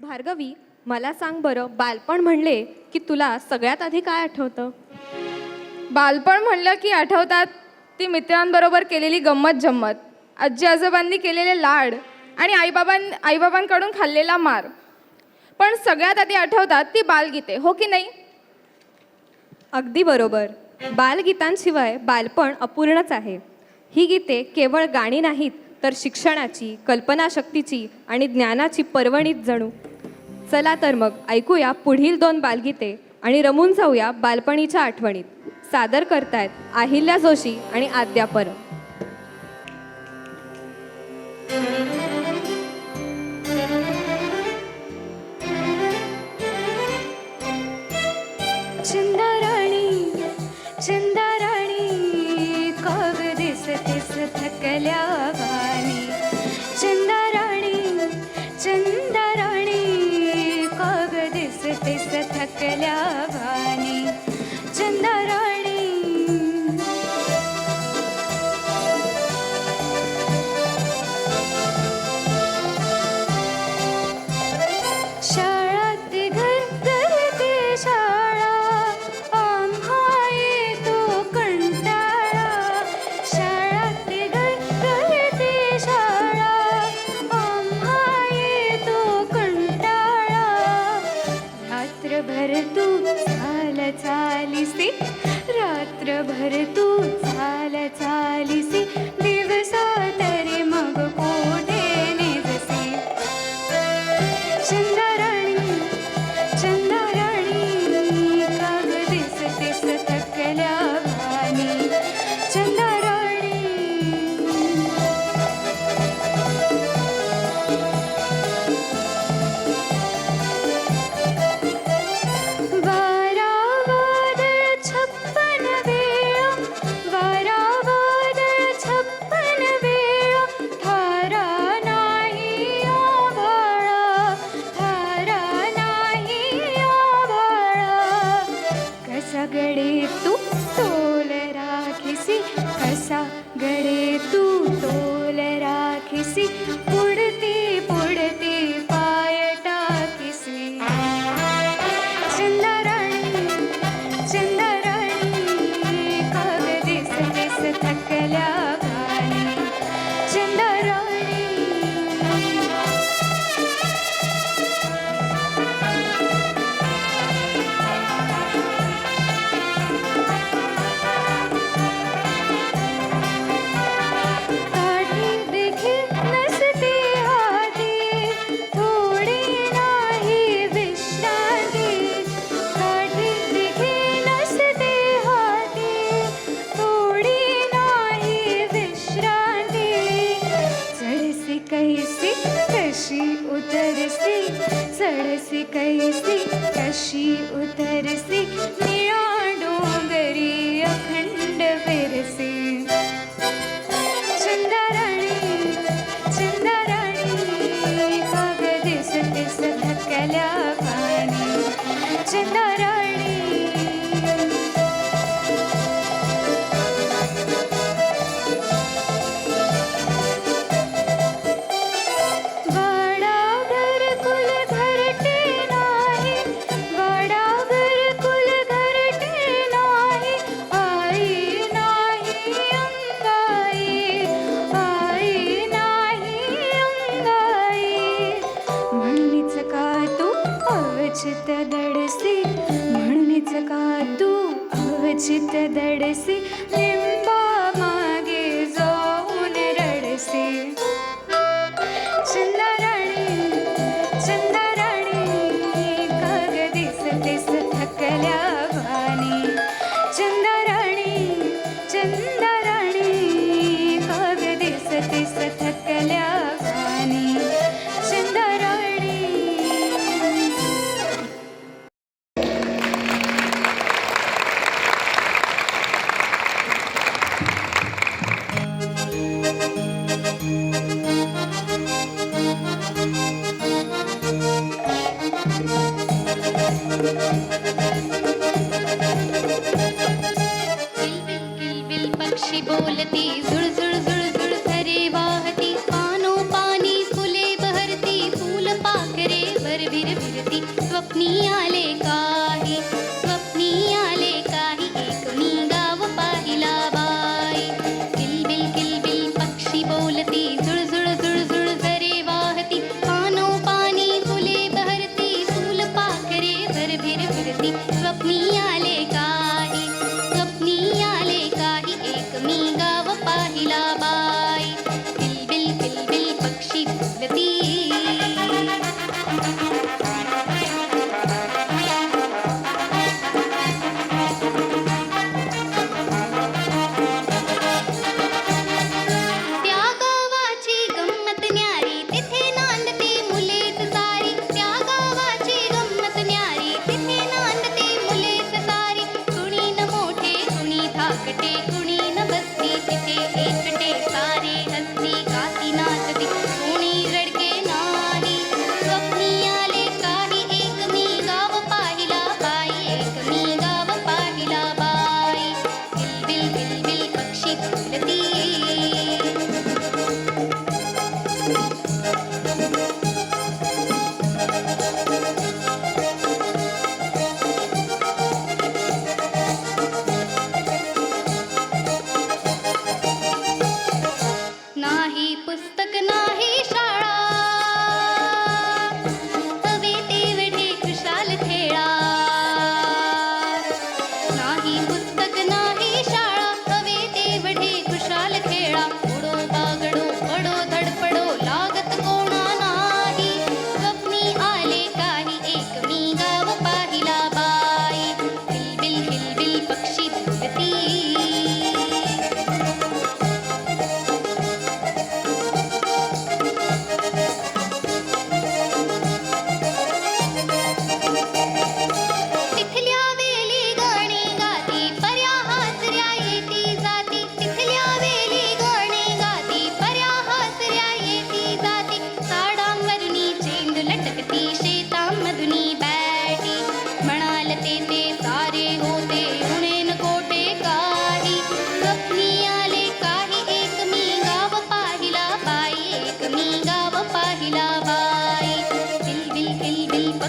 भार्गवी मला सांग बरं बालपण म्हणले की तुला सगळ्यात आधी काय आठवतं? बालपण म्हणलं की आठवतात ती मित्रांबरोबर केलेली गंमत जम्मत आजी आजोबांनी केलेले लाड आणि आईबाबां आईबाबांकडून खाल्लेला मार. पण सगळ्यात आधी आठवतात ती बालगीते हो की नाही? अगदी बरोबर. बालगीतांशिवाय बालपण अपूर्णच आहे. ही गीते केवळ गाणी नाहीत तर शिक्षणाची कल्पनाशक्तीची आणि ज्ञानाची पर्वणीत जणू. चला तर मग ऐकूया पुढील दोन बालगीते आणि रमून जाऊया बालपणीच्या आठवणीत. सादर करतायत अहिल्या जोशी आणि आद्या परब. Bye. उतरसी चढसी कैसी कशी उतरसी निळ अवचित दडसी म्हणूनच का तू अवचित दडसी बोलती झुळझुळ झुळझुळ खरे वाहती. पानो पाणी फुले बहरती फूल पाखरे भरभीर फिरती स्वप्नी आले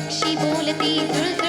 साक्षी बोलती तुळ